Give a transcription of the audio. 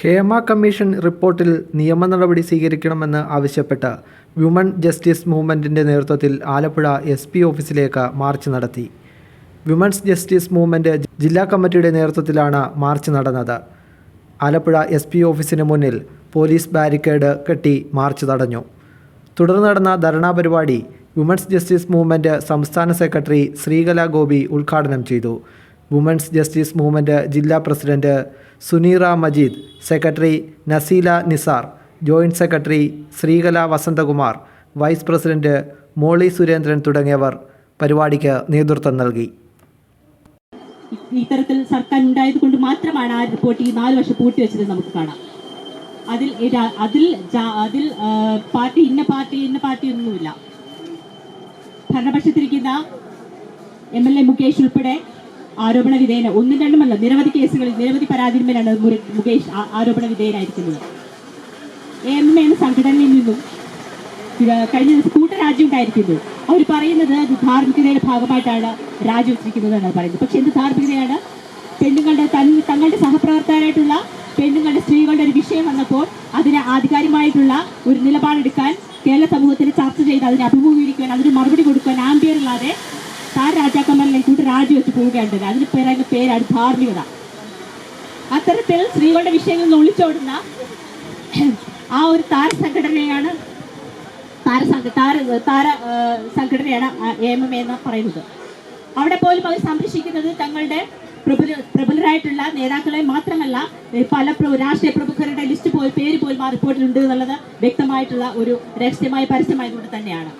Hema commission റിപ്പോർട്ടിൽ നിയമ നടപടി സ്വീകരിക്കണമെന്ന് ആവശ്യപ്പെട്ട് വ്യുമൺ ജസ്റ്റിസ് മൂവ്മെന്റിന്റെ നേതൃത്വത്തിൽ ആലപ്പുഴ എസ് പി ഓഫീസിലേക്ക് മാർച്ച് നടത്തി. വ്യുമൺസ് ജസ്റ്റിസ് മൂവ്മെന്റ് ജില്ലാ കമ്മിറ്റിയുടെ നേതൃത്വത്തിലാണ് മാർച്ച് നടന്നത്. ആലപ്പുഴ എസ് പി ഓഫീസിന് മുന്നിൽ പോലീസ് ബാരിക്കേഡ് കെട്ടി മാർച്ച് തടഞ്ഞു. തുടർന്ന് നടന്ന ധർണാ പരിപാടി വുമൻസ് ജസ്റ്റിസ് മൂവ്മെന്റ് സംസ്ഥാന സെക്രട്ടറി ശ്രീകല ഗോപി ഉദ്ഘാടനം ചെയ്തു. വുമൻസ് ജസ്റ്റിസ് മൂവ്മെന്റ് ജില്ലാ president Suneera Majeed secretary Naseela Nisar joint secretary Sreekala Vasanthakumar vice president Molly Surendran തുടങ്ങിയവർ പരിപാടിക്ക് നേതൃത്വം നൽകി. ഇത്തരത്തിൽ സർക്കാർ ഉണ്ടായത് കൊണ്ട് മാത്രമാണ് ആ റിപ്പോർട്ട് ഈ നാല് വർഷം പൂട്ടിവെച്ചത് നമുക്ക് കാണാം. അതിൽ അതിൽ അതിൽ പാർട്ടി ഇന്ന പാർട്ടി ഇന്ന പാർട്ടി ഒന്നുമില്ല. ഭരണപക്ഷത്തിരിക്കുന്ന എം എൽ എ മുകേഷ് ഉൾപ്പെടെ ആരോപണ വിധേയന ഒന്നും രണ്ടുമല്ല നിരവധി കേസുകളിൽ നിരവധി പരാതിന്മേലാണ് മുകേഷ് ആരോപണ വിധേയനായിരിക്കുന്നത്. എ എന്ന സംഘടനയിൽ നിന്നും കഴിഞ്ഞ ദിവസം കൂട്ടരാജ്യം ഉണ്ടായിരിക്കുന്നു അവർ പറയുന്നത് ധാർമ്മികതയുടെ ഭാഗമായിട്ടാണ് രാജിവെച്ചിരിക്കുന്നത് എന്നാണ് പറയുന്നത്. പക്ഷെ എന്ത് ധാർമ്മികതയാണ്? പെണ്ണുങ്ങളുടെ തങ്ങളുടെ സഹപ്രവർത്തകരായിട്ടുള്ള പെണ്ണുങ്ങളുടെ സ്ത്രീകളുടെ ഒരു വിഷയം വന്നപ്പോൾ അതിന് ആധികാരികമായിട്ടുള്ള ഒരു നിലപാടെടുക്കാൻ കേരള സമൂഹത്തിൽ ചർച്ച ചെയ്ത് അതിനെ അഭിമുഖീകരിക്കുവാൻ അതിന് മറുപടി കൊടുക്കാൻ കൊടുക്കുവാൻ ആംബിയറില്ലാതെ താൻ രാജാക്കന്മാരിലെ കൂട്ട് രാജിവെച്ച് പോവുകയുണ്ടത് അതിന് പറയുന്ന പേരാണ് ധാർമ്മികത. അത്തരത്തിൽ സ്ത്രീകളുടെ വിഷയങ്ങളിൽ നിന്ന് ഒളിച്ചോടുന്ന ആ ഒരു താര സംഘടനയാണ് താര താര താര സംഘടനയാണ് ഏമം എന്ന് പറയുന്നത്. അവിടെ പോലും അവർ സംരക്ഷിക്കുന്നത് തങ്ങളുടെ പ്രബല പ്രബലരായിട്ടുള്ള നേതാക്കളെ മാത്രമല്ല പല രാഷ്ട്രീയ പ്രമുഖരുടെ ലിസ്റ്റ് പോയി പേര് പോലും ആ റിപ്പോർട്ടിലുണ്ട് എന്നുള്ളത് വ്യക്തമായിട്ടുള്ള ഒരു രഹസ്യമായ പരസ്യമായതുകൊണ്ട് തന്നെയാണ്.